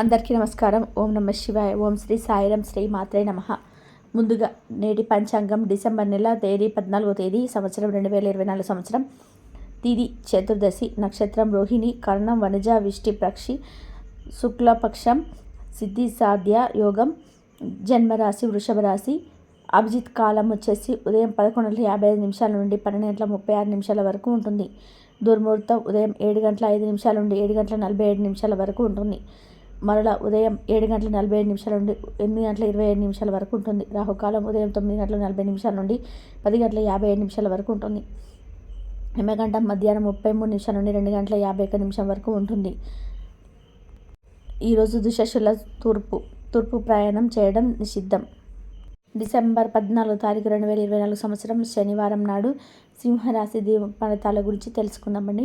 అందరికీ నమస్కారం. ఓం నమ శివాయ. ఓం శ్రీ సాయిరం శ్రీ మాత్రే నమ. ముందుగా నేటి పంచాంగం డిసెంబర్ నెల తేదీ పద్నాలుగో తేదీ సంవత్సరం రెండు వేల ఇరవై నాలుగు సంవత్సరం. తిది చతుర్దశి నక్షత్రం రోహిణి కర్ణం వనజ విష్టి పక్షి శుక్లపక్షం సిద్ధి సాధ్య యోగం జన్మరాశి వృషభ రాశి అభిజిత్ కాలం వచ్చేసి ఉదయం పదకొండు గంటల యాభై ఐదు నిమిషాల నుండి పన్నెండు గంటల ముప్పై ఆరు నిమిషాల వరకు ఉంటుంది. దుర్ముహూర్తం ఉదయం ఏడు గంటల ఐదు నిమిషాల నుండి ఏడు గంటల నలభై ఏడు నిమిషాల వరకు ఉంటుంది. మరలా ఉదయం ఏడు గంటల నలభై ఐదు నిమిషాల నుండి ఎనిమిది గంటల ఇరవై ఐదు నిమిషాల వరకు ఉంటుంది. రాహుకాలం ఉదయం తొమ్మిది గంటల నలభై నిమిషాల నుండి పది గంటల యాభై ఐదు నిమిషాల వరకు ఉంటుంది. హిమగంట మధ్యాహ్నం ముప్పై మూడు నిమిషాల నుండి రెండు గంటల యాభై ఒక్క నిమిషం వరకు ఉంటుంది. ఈరోజు దుశశుల తూర్పు తూర్పు ప్రయాణం చేయడం నిషిద్ధం. డిసెంబర్ పద్నాలుగు తారీఖు రెండు వేల ఇరవై నాలుగు సంవత్సరం శనివారం నాడు సింహరాశి దీవ ఫలితాల గురించి తెలుసుకుందామండి.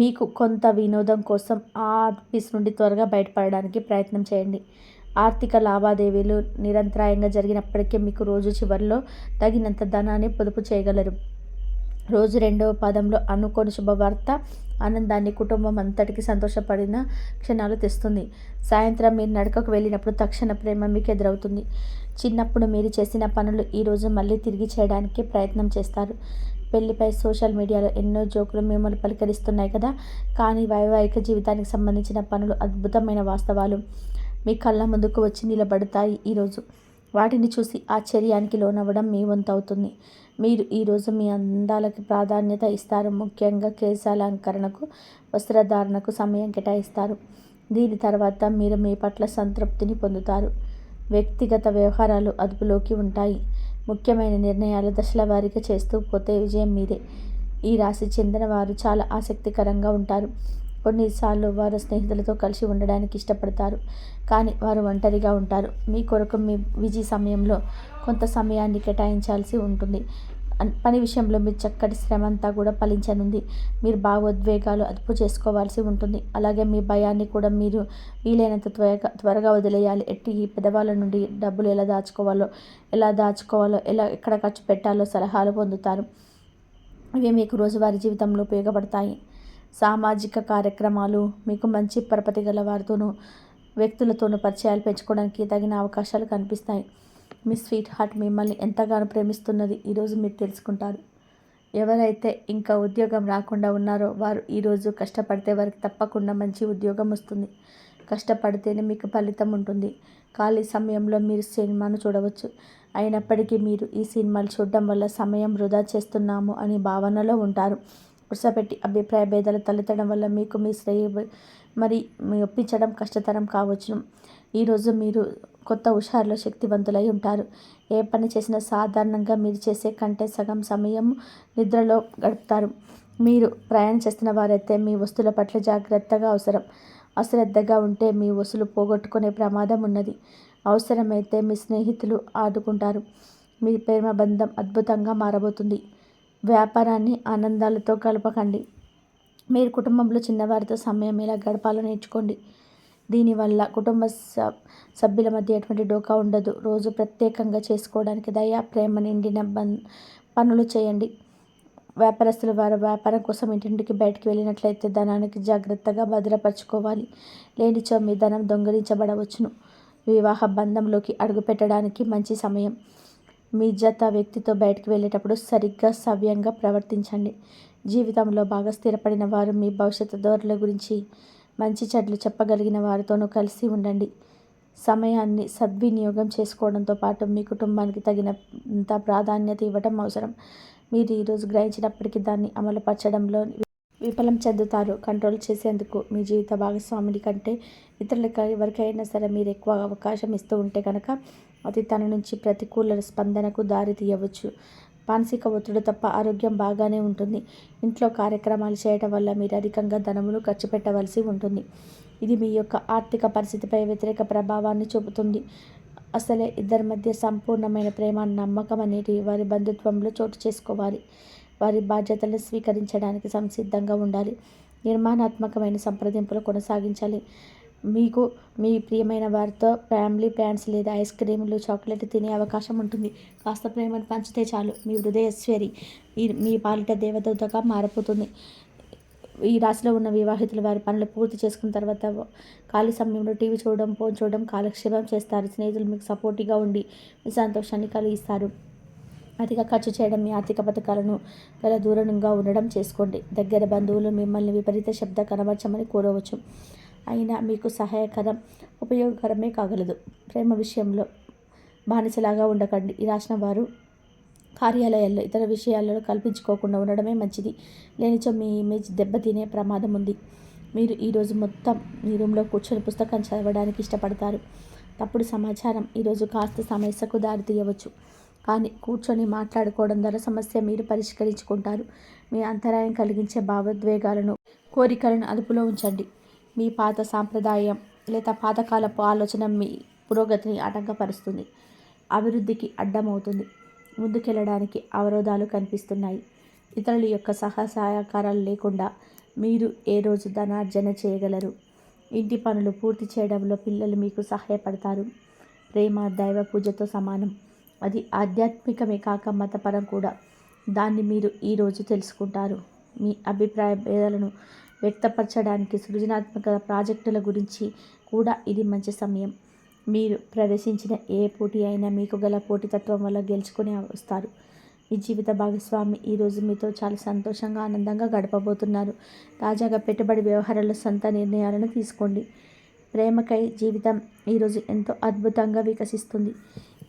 మీకు కొంత వినోదం కోసం ఆ ఆఫీస్ నుండి త్వరగా బయటపడడానికి ప్రయత్నం చేయండి. ఆర్థిక లావాదేవీలు నిరంతరాయంగా జరిగినప్పటికీ మీకు రోజు చివరిలో తగినంత ధనాన్ని పొదుపు చేయగలరు. రోజు రెండవ పదంలో అనుకోని శుభవార్త ఆనందాన్ని కుటుంబం అంతటికి సంతోషపడిన క్షణాలు తెస్తుంది. సాయంత్రం మీరు నడకకు వెళ్ళినప్పుడు తక్షణ ప్రేమ మీకు ఎదురవుతుంది. చిన్నప్పుడు మీరు చేసిన పనులు ఈరోజు మళ్ళీ తిరిగి చేయడానికి ప్రయత్నం చేస్తారు. పెళ్ళిపై సోషల్ మీడియాలో ఎన్నో జోకులు మిమ్మల్ని పలకరిస్తున్నాయి కదా? కానీ వైవాహిక జీవితానికి సంబంధించిన పనులు అద్భుతమైన వాస్తవాలు. మీ కళ్ళ ముందుకు వచ్చి నిలబడతాయి ఈరోజు వాటిని చూసి ఆశ్చర్యానికి లోనవ్వడం మీ వంతు అవుతుంది. మీరు ఈరోజు మీ అందాలకు ప్రాధాన్యత ఇస్తారు. ముఖ్యంగా కేశాలంకరణకు వస్త్రధారణకు సమయం కేటాయిస్తారు. దీని తర్వాత మీరు మీ పట్ల సంతృప్తిని పొందుతారు. వ్యక్తిగత వ్యవహారాలు అదుపులోకి ఉంటాయి. ముఖ్యమైన నిర్ణయాలు దశల వారీగా చేస్తూ పోతే విజయం మీదే. ఈ రాశి చెందిన వారు చాలా ఆసక్తికరంగా ఉంటారు. కొన్నిసార్లు వారు స్నేహితులతో కలిసి ఉండడానికి ఇష్టపడతారు. కానీ వారు ఒంటరిగా ఉంటారు. మీ కొరకు మీ విజయ సమయంలో కొంత సమయాన్ని కేటాయించాల్సి ఉంటుంది. పని విషయంలో మీ చక్కటి శ్రమ అంతా కూడా ఫలించనుంది. మీరు భావోద్వేగాలు అదుపు చేసుకోవాల్సి ఉంటుంది. అలాగే మీ భయాన్ని కూడా మీరు వీలైనంత త్వరగా త్వరగా వదిలేయాలి. ఎట్టి ఈ పెదవాళ్ళ నుండి డబ్బులు ఎలా దాచుకోవాలో ఎలా దాచుకోవాలో ఎలా ఎక్కడ ఖర్చు పెట్టాలో సలహాలు పొందుతారు. ఇవి మీకు రోజువారీ జీవితంలో ఉపయోగపడతాయి. సామాజిక కార్యక్రమాలు మీకు మంచి పరపతి గల వారితోనూ వ్యక్తులతోనూ పరిచయాలు పెంచుకోవడానికి తగిన అవకాశాలు కనిపిస్తాయి. మీ స్వీట్ హార్ట్ మిమ్మల్ని ఎంతగానో ప్రేమిస్తున్నది ఈరోజు మీరు తెలుసుకుంటారు. ఎవరైతే ఇంకా ఉద్యోగం రాకుండా ఉన్నారో వారు ఈరోజు కష్టపడితే వారికి తప్పకుండా మంచి ఉద్యోగం వస్తుంది. కష్టపడితేనే మీకు ఫలితం ఉంటుంది. ఖాళీ సమయంలో మీరు సినిమాను చూడవచ్చు. అయినప్పటికీ మీరు ఈ సినిమాలు చూడడం వల్ల సమయం వృధా చేస్తున్నాము అని భావనలో ఉంటారు. వరుసపెట్టి అభిప్రాయ భేదాలు తలెత్తడం వల్ల మీకు మీ శ్రేయ మరి మీ ఒప్పించడం కష్టతరం కావచ్చును. ఈరోజు మీరు కొత్త హుషారులో శక్తివంతులై ఉంటారు. ఏ పని చేసినా సాధారణంగా మీరు చేసే కంటే సగం సమయం నిద్రలో గడుపుతారు. మీరు ప్రయాణం చేస్తున్న వారైతే మీ వస్తువుల పట్ల జాగ్రత్తగా అవసరం. అశ్రద్ధగా ఉంటే మీ వస్తువులు పోగొట్టుకునే ప్రమాదం ఉన్నది. అవసరమైతే మీ స్నేహితులు ఆదుకుంటారు. మీ ప్రేమ బంధం అద్భుతంగా మారబోతుంది. వ్యాపారాన్ని ఆనందాలతో కలపకండి మీరు కుటుంబంలో చిన్నవారితో సమయం ఎలా గడపాలో నేర్చుకోండి. దీనివల్ల కుటుంబ సభ్యుల మధ్య ఎటువంటి డోకా ఉండదు. రోజు ప్రత్యేకంగా చేసుకోవడానికి దయ ప్రేమ నిండిన బన్ పనులు చేయండి. వ్యాపారస్తుల వారు వ్యాపారం కోసం ఇంటింటికి బయటికి వెళ్ళినట్లయితే ధనానికి జాగ్రత్తగా భద్రపరచుకోవాలి. లేనిచో మీ ధనం దొంగిలించబడవచ్చును. వివాహ బంధంలోకి అడుగుపెట్టడానికి మంచి సమయం. మీ జత వ్యక్తితో బయటకు వెళ్ళేటప్పుడు సరిగ్గా సవ్యంగా ప్రవర్తించండి. జీవితంలో బాగా స్థిరపడిన వారు మీ భవిష్యత్తు ధోరణుల గురించి మంచి చెడ్లు చెప్పగలిగిన వారితోనూ కలిసి ఉండండి. సమయాన్ని సద్వినియోగం చేసుకోవడంతో పాటు మీ కుటుంబానికి తగినంత ప్రాధాన్యత ఇవ్వడం అవసరం. మీరు ఈరోజు గ్రహించినప్పటికీ దాన్ని అమలుపరచడంలో విఫలం చెందుతారు. కంట్రోల్ చేసేందుకు మీ జీవిత భాగస్వామిని కంటే ఇతరులకు ఎవరికైనా సరే మీరు ఎక్కువ అవకాశం ఇస్తూ ఉంటే కనుక అది తన నుంచి ప్రతికూల స్పందనకు దారి తీయవచ్చు. మానసిక ఒత్తిడి తప్ప ఆరోగ్యం బాగానే ఉంటుంది. ఇంట్లో కార్యక్రమాలు చేయటం వల్ల మీరు అధికంగా ధనమును ఖర్చు పెట్టవలసి ఉంటుంది. ఇది మీ యొక్క ఆర్థిక పరిస్థితిపై వ్యతిరేక ప్రభావాన్ని చూపుతుంది. అసలే ఇద్దరి మధ్య సంపూర్ణమైన ప్రేమ నమ్మకం అనేటివి వారి బంధుత్వంలో చోటు చేసుకోవాలి. వారి బాధ్యతలను స్వీకరించడానికి సంసిద్ధంగా ఉండాలి. నిర్మాణాత్మకమైన సంప్రదింపులు కొనసాగించాలి. మీకు మీ ప్రియమైన వారితో ఫ్యామిలీ ప్యాంట్స్ లేదా ఐస్ క్రీములు చాక్లెట్ తినే అవకాశం ఉంటుంది. కాస్త ప్రేమను పంచితే చాలు. మీ హృదయశ్వరి మీ మీ పాలిట దేవదూతగా మారిపోతుంది. ఈ రాశిలో ఉన్న వివాహితులు వారి పనులు పూర్తి చేసుకున్న తర్వాత ఖాళీ సమయంలో టీవీ చూడడం ఫోన్ చూడడం కాలక్షేపం చేస్తారు. స్నేహితులు మీకు సపోర్టివ్గా ఉండి మీ సంతోషాన్ని కలిగిస్తారు. అతిగా ఖర్చు చేయడం మీ ఆర్థిక పథకాలను గల దూరంగా ఉండడం చేసుకోండి. దగ్గర బంధువులు మిమ్మల్ని విపరీత శబ్ద కనబరచమని కోరవచ్చు. అయినా మీకు సహాయకరం ఉపయోగకరమే కాగలదు. ప్రేమ విషయంలో బానిసలాగా ఉండకండి. ఈ రాసిన వారు కార్యాలయాల్లో ఇతర విషయాలలో కల్పించుకోకుండా ఉండడమే మంచిది. లేనిచో మీ ఇమేజ్ దెబ్బతినే ప్రమాదం ఉంది. మీరు ఈరోజు మొత్తం మీ రూమ్లో కూర్చొని పుస్తకం చదవడానికి ఇష్టపడతారు. తప్పుడు సమాచారం ఈరోజు కాస్త సమస్యకు దారితీయవచ్చు. కానీ కూర్చొని మాట్లాడుకోవడం ద్వారా సమస్య మీరు పరిష్కరించుకుంటారు. మీ అంతరాయం కలిగించే భావోద్వేగాలను కోరికలను అదుపులో ఉంచండి. మీ పాత సాంప్రదాయం లేదా పాతకాలపు ఆలోచన మీ పురోగతిని ఆటంకపరుస్తుంది. అభివృద్ధికి అడ్డమవుతుంది. ముందుకెళ్ళడానికి అవరోధాలు కనిపిస్తున్నాయి. ఇతరుల యొక్క సహసహకారాలు లేకుండా మీరు ఏ రోజు ధనార్జన చేయగలరు? ఇంటి పనులు పూర్తి చేయడంలో పిల్లలు మీకు సహాయపడతారు. ప్రేమ దైవ పూజతో సమానం. అది ఆధ్యాత్మికమే కాక మతపరం కూడా. దాన్ని మీరు ఈరోజు తెలుసుకుంటారు. మీ అభిప్రాయ భేదాలను వ్యక్తపరచడానికి సృజనాత్మక ప్రాజెక్టుల గురించి కూడా ఇది మంచి సమయం. మీరు ప్రవేశించిన ఏ పోటీ అయినా మీకు గల పోటీతత్వం వల్ల గెలుచుకుని వస్తారు. మీ జీవిత భాగస్వామి ఈరోజు మీతో చాలా సంతోషంగా ఆనందంగా గడపబోతున్నారు. తాజాగా పెట్టుబడి వ్యవహారాల సొంత నిర్ణయాలను తీసుకోండి. ప్రేమకై జీవితం ఈరోజు ఎంతో అద్భుతంగా వికసిస్తుంది.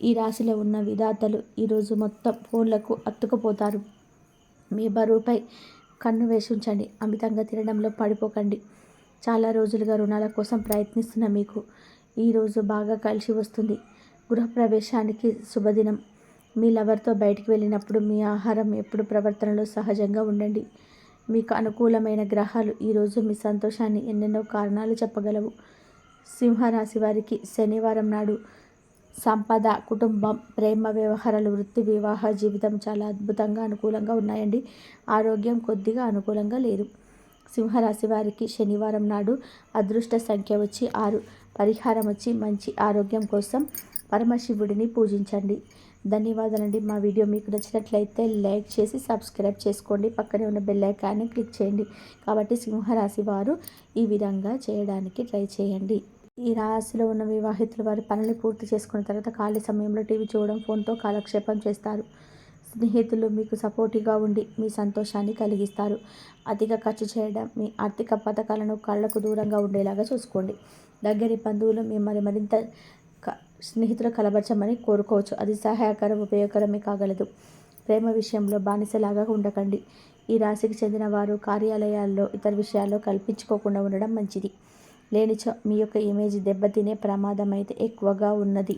ఈ రాశిలో ఉన్న విధాతలు ఈరోజు మొత్తం ఫోన్లకు అత్తుకుపోతారు మీ బరువుపై కన్ను వేషించండి అమితంగా తినడంలో పడిపోకండి. చాలా రోజులుగా రుణాల కోసం ప్రయత్నిస్తున్న మీకు ఈరోజు బాగా కలిసి వస్తుంది. గృహప్రవేశానికి శుభదినం. మీ లవర్తో బయటికి వెళ్ళినప్పుడు మీ ఆహారం ఎప్పుడు ప్రవర్తనలో సహజంగా ఉండండి. మీకు అనుకూలమైన గ్రహాలు ఈరోజు మీ సంతోషాన్ని ఎన్నెన్నో కారణాలు చెప్పగలవు. సింహరాశి వారికి శనివారం నాడు సంపద కుటుంబం ప్రేమ వ్యవహారాలు వృత్తి వివాహ జీవితం చాలా అద్భుతంగా అనుకూలంగా ఉన్నాయండి. ఆరోగ్యం కొద్దిగా అనుకూలంగా లేదు. సింహరాశి వారికి శనివారం నాడు అదృష్ట సంఖ్య వచ్చి ఆరు. పరిహారం వచ్చి మంచి ఆరోగ్యం కోసం పరమశివుడిని పూజించండి. ధన్యవాదాలండి. మా వీడియో మీకు నచ్చినట్లయితే లైక్ చేసి సబ్స్క్రైబ్ చేసుకోండి. పక్కనే ఉన్న బెల్ ఐకాన్ని క్లిక్ చేయండి. కాబట్టి సింహరాశి వారు ఈ విధంగా చేయడానికి ట్రై చేయండి. ఈ రాశిలో ఉన్న వివాహితులు వారి పనులు పూర్తి చేసుకున్న తర్వాత ఖాళీ సమయంలో టీవీ చూడడం ఫోన్తో కాలక్షేపం చేస్తారు. స్నేహితులు మీకు సపోర్టివ్గా ఉండి మీ సంతోషాన్ని కలిగిస్తారు. అధిక ఖర్చు చేయడం మీ ఆర్థిక పథకాలను కళ్ళకు దూరంగా ఉండేలాగా చూసుకోండి. దగ్గరి బంధువులు మిమ్మల్ని మరింత స్నేహితులు కలబరచమని కోరుకోవచ్చు. అది సహాయకరం ఉపయోగకరమే కాగలదు. ప్రేమ విషయంలో బానిసలాగా ఉండకండి. ఈ రాశికి చెందిన వారు కార్యాలయాల్లో ఇతర విషయాల్లో కల్పించుకోకుండా ఉండడం మంచిది. లేనిచో మీ యొక్క ఇమేజ్ దెబ్బతినే ప్రమాదం అయితే ఎక్కువగా ఉన్నది.